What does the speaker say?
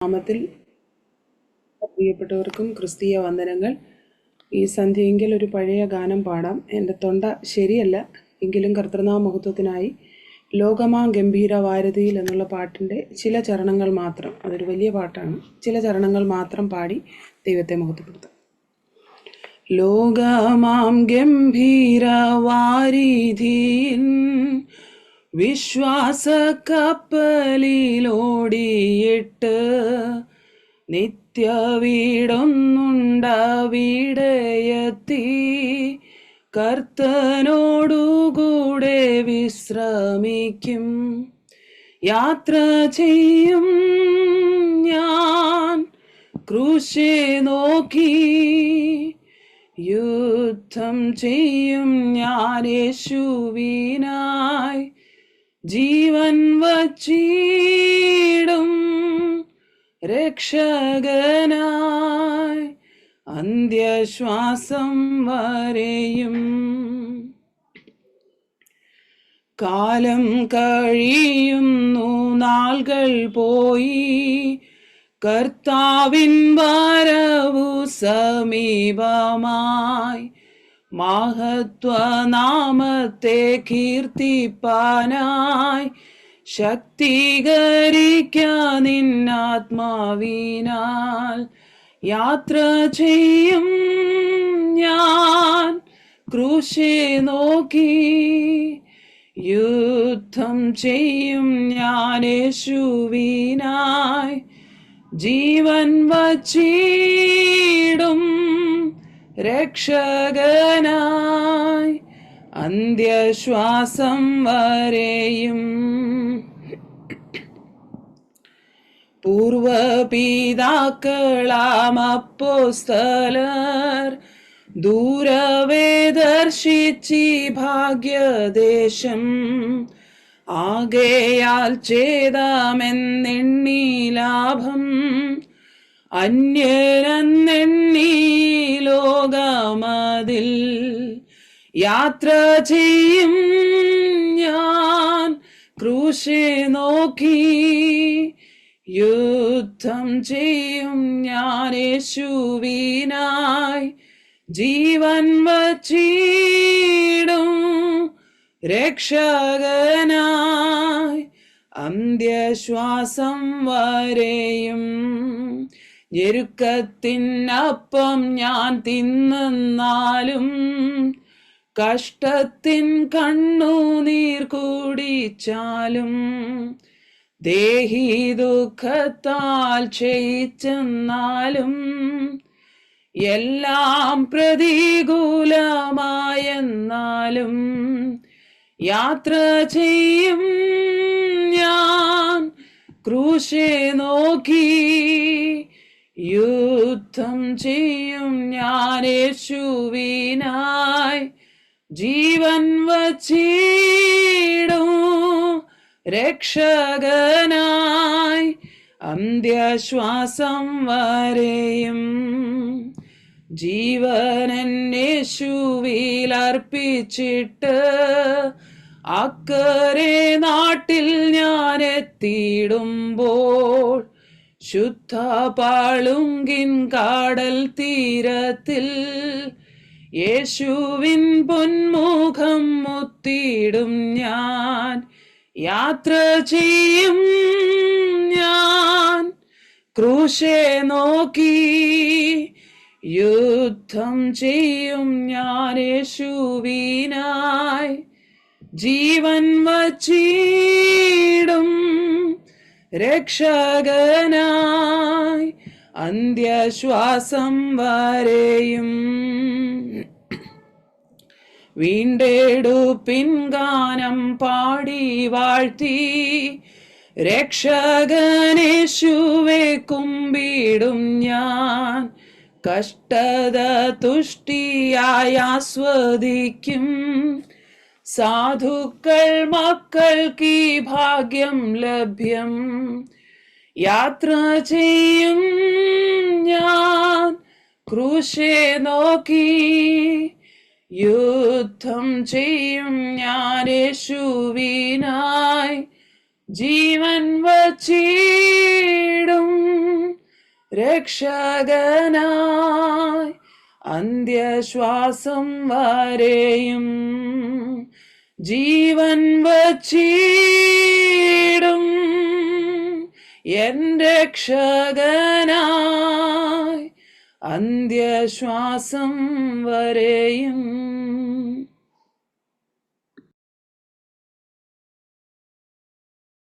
നാമത്തിൽ പ്രിയപ്പെട്ടവർക്കും ക്രിസ്തീയ വന്ദനങ്ങൾ. ഈ സന്ധ്യയെങ്കിൽ ഒരു പഴയ ഗാനം പാടാം. എന്റെ തൊണ്ട ശരിയല്ല. എങ്കിലും കർത്തൃനാമ മഹത്വത്തിനായി ലോകമാ ഗംഭീര വാരതിയിൽ എന്നുള്ള പാട്ടിന്റെ ചില ചരണങ്ങൾ മാത്രം അതൊരു വലിയ പാട്ടാണ്. ചില ചരണങ്ങൾ മാത്രം പാടി ദൈവത്തെ മഹത്വപ്പെടുത്താം. ലോകമാം ഗംഭീര വാരിധിയിൽ വിശ്വാസ കപ്പലിലോടിയിട്ട് നിത്യ വീടൊന്നുണ്ടവിടെയെത്തി കർത്തനോടുകൂടെ വിശ്രമിക്കും. യാത്ര ചെയ്യും ഞാൻ ക്രൂശെ നോക്കി. യുദ്ധം ചെയ്യും ഞാൻ യേശുവിനായി. ജീവൻ വച്ചിടും രക്ഷകനായി അന്ത്യശ്വാസം വരെയും. കാലം കഴിയുന്നു നാളുകൾ പോയി. കർത്താവിൻ വരവു സമീപമായി. മഹത്വനാമത്തെ കീർത്തിപ്പാനായി ശക്തീകരിക്കാൻ നിന്നാത്മാവിനാൽ യാത്ര ചെയ്യും ഞാൻ. ക്രൂശെ നോക്കി യുദ്ധം ചെയ്യും ഞാൻ യേശുവിനായി. ജീവൻ വച്ചിടും രക്ഷകനായി അന്ത്യശ്വാസം വരെയും. പൂർവപിതാക്കളാം അപ്പോസ്തലർ ദൂരവേ ദർശിച്ചി ഭാഗ്യദേശം. ആകയാൽ ചേതാമെന്നെണ്ണി ലാഭം. അന്യരെന്നെണ്ണി ലോകമതിൽ യാത്ര ചെയ്യും ഞാൻ. ക്രൂശെ നോക്കി യുദ്ധം ചെയ്യും ഞാൻ യേശുവിനായി. ജീവൻ വച്ചിടും രക്ഷകനായി. അന്ത്യശ്വാസം വരെയും ഞെരുക്കത്തിനപ്പം ഞാൻ തിന്നാലും കഷ്ടത്തിൻ കണ്ണുനീർ കൂടിച്ചാലും ദേഹി ദുഃഖത്താൽ ക്ഷയിച്ചെന്നാലും എല്ലാം പ്രതികൂലമായെന്നാലും യാത്ര ചെയ്യും ഞാൻ ക്രൂശെ നോക്കി യുദ്ധം ചെയ്യും ഞാൻ യേശുവിനായി. ജീവൻ വച്ചിടും രക്ഷകനായി. അന്ത്യശ്വാസം വരെയും ജീവനേശുവിൽ അർപ്പിച്ചിട്ട് അക്കരെ നാട്ടിൽ ഞാൻ എത്തിയിടുമ്പോൾ ശുദ്ധ പാളുങ്കിൻ കാടൽ തീരത്തിൽ യേശുവിൻ പൊന്മുഖം മുത്തിയിടും ഞാൻ. യാത്ര ചെയ്യും ഞാൻ. ക്രൂശെ നോക്കി യുദ്ധം ചെയ്യും ഞാൻ യേശുവിനായി. ജീവൻ വച്ചിടും രക്ഷകനായി അന്ത്യശ്വാസം വരെയും. വീണ്ടെടുപ്പിൻ ഗാനം പാടി വാഴ്ത്തി രക്ഷകനേശുവെ കുമ്പിടും ഞാൻ. കഷ്ടത തുഷ്ടിയായി ആസ്വദിക്കും സാധുക്കൾ മക്കൾക്ക് ഈ ഭാഗ്യം ലഭ്യം. യാത്ര ചെയ്യും ഞാൻ ക്രൂശെ നോക്കി. യുദ്ധം ചെയ്യും ഞാൻ യേശുവിനായി. ജീവൻ വച്ചിടും രക്ഷകനായി. അന്ത്യശ്വാസം വരെയും ജീവൻ വച്ചിടും എൻ രക്ഷകനായി. അന്ത്യശ്വാസം വരെയും